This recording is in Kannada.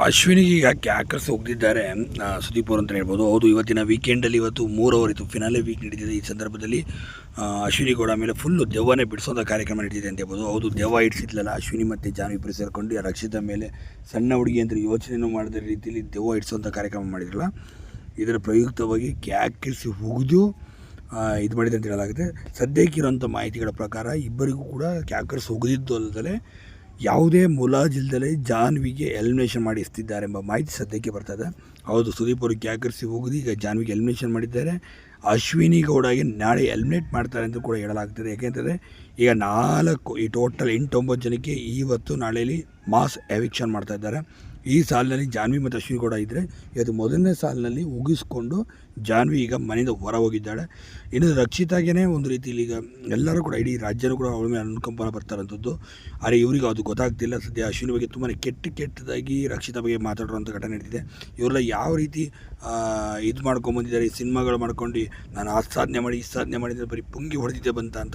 ಅಶ್ವಿನಿಗೆ ಈಗ ಕ್ಯಾಕರ್ಸ್ ಹೋಗ್ತಿದ್ದಾರೆ ಸುದೀಪ್ ಅವರು ಅಂತ ಹೇಳ್ಬೋದು. ಹೌದು, ಇವತ್ತಿನ ವೀಕೆಂಡಲ್ಲಿ ಇವತ್ತು ಮೂರು ಓವರ್ ಇತ್ತು ಫಿನಾಲೆ ವೀಕ್ ನಡೀತಿದೆ ಈ ಸಂದರ್ಭದಲ್ಲಿ. ಅಶ್ವಿನಿ ಗೌಡ ಮೇಲೆ ಫುಲ್ಲು ದೆವ್ವನೇ ಬಿಡಿಸೋಂಥ ಕಾರ್ಯಕ್ರಮ ನಡೀತಿದೆ ಅಂತ ಹೇಳ್ಬೋದು. ಹೌದು, ದೆವ್ವ ಇಡಿಸಿದ್ಲಲ್ಲ ಅಶ್ವಿನಿ ಮತ್ತು ಜಾನ್ವಿ ಇಬ್ಬರು ಸೇರ್ಕೊಂಡು ರಕ್ಷಿತ ಮೇಲೆ ಸಣ್ಣ ಹುಡುಗಿ ಅಂತ ಯೋಚನೆನೂ ಮಾಡಿದ ರೀತಿಯಲ್ಲಿ ದೆವ್ವ ಇಡಿಸೋಂಥ ಕಾರ್ಯಕ್ರಮ ಮಾಡಿದ್ರಲ್ಲ, ಇದರ ಪ್ರಯುಕ್ತವಾಗಿ ಕ್ಯಾಕರ್ಸ್ ಹುಗಿದು ಇದು ಮಾಡಿದೆ ಅಂತ ಹೇಳಲಾಗುತ್ತೆ. ಸದ್ಯಕ್ಕಿರೋಂಥ ಮಾಹಿತಿಗಳ ಪ್ರಕಾರ ಇಬ್ಬರಿಗೂ ಕೂಡ ಕ್ಯಾಕರ್ಸ್ ಹುಗಿದಿದ್ದು ಅಲ್ಲದೆ ಯಾವುದೇ ಮುಲಾಜಿಲ್ದಲೇ ಜಾನ್ವಿಗೆ ಎಲಿಮಿನೇಷನ್ ಮಾಡಿ ಎಸ್ತಿದ್ದಾರೆ ಎಂಬ ಮಾಹಿತಿ ಸದ್ಯಕ್ಕೆ ಬರ್ತದೆ. ಹೌದು, ಸುದೀಪ್ ಅವರು ಕ್ಯಾಕರ್ಸಿ ಹೋಗಿದ್ದು ಈಗ ಜಾನ್ವಿಗೆ ಎಲಿಮಿನೇಷನ್ ಮಾಡಿದ್ದಾರೆ. ಅಶ್ವಿನಿ ಗೌಡಗೆ ನಾಳೆ ಎಲಿಮಿನೇಟ್ ಮಾಡ್ತಾರೆ ಅಂತ ಕೂಡ ಹೇಳಲಾಗ್ತದೆ. ಯಾಕೆಂತಂದರೆ ಈಗ ನಾಲ್ಕು, ಈ ಟೋಟಲ್ ಎಂಟೊಂಬತ್ತು ಜನಕ್ಕೆ ಇವತ್ತು ನಾಳೆಯಲ್ಲಿ ಮಾಸ್ ಎವಿಕ್ಷನ್ ಮಾಡ್ತಾ ಇದ್ದಾರೆ. ಈ ಸಾಲಿನಲ್ಲಿ ಜಾನ್ವಿ ಮತ್ತು ಅಶ್ವಿನಿ ಗೌಡ ಇದ್ದರೆ ಇವತ್ತು ಮೊದಲನೇ ಸಾಲಿನಲ್ಲಿ ಉಗಿಸ್ಕೊಂಡು ಜಾನ್ವಿ ಈಗ ಮನೆಯಿಂದ ಹೊರ ಹೋಗಿದ್ದಾಳೆ ಇನ್ನು ರಕ್ಷಿತಾಗೇ ಒಂದು ರೀತಿಯಲ್ಲಿ ಈಗ ಎಲ್ಲರೂ ಕೂಡ ಇಡೀ ರಾಜ್ಯನೂ ಕೂಡ ಅವಳ ಮೇಲೆ ಅನುಕಂಪನ ಬರ್ತಾರಂಥದ್ದು ಆದರೆ ಇವರಿಗೆ ಅದು ಗೊತ್ತಾಗ್ತಿಲ್ಲ. ಸದ್ಯ ಅಶ್ವಿನಿ ಬಗ್ಗೆ ತುಂಬಾ ಕೆಟ್ಟ ಕೆಟ್ಟದಾಗಿ ರಕ್ಷಿತಾ ಬಗ್ಗೆ ಮಾತಾಡುವಂಥ ಘಟನೆ ನಡೆದಿದೆ ಇವರೆಲ್ಲ ಯಾವ ರೀತಿ ಇದು ಮಾಡ್ಕೊಂಬಂದಿದ್ದಾರೆ ಈ ಸಿನಿಮಾಗಳು ಮಾಡ್ಕೊಂಡು ನಾನು ಆ ಸಾಧನೆ ಮಾಡಿ ಈ ಸಾಧನೆ ಮಾಡಿದರೆ ಬರೀ ಪುಂಗಿ ಹೊಡೆದಿದ್ದೆ ಬಂತ ಅಂತ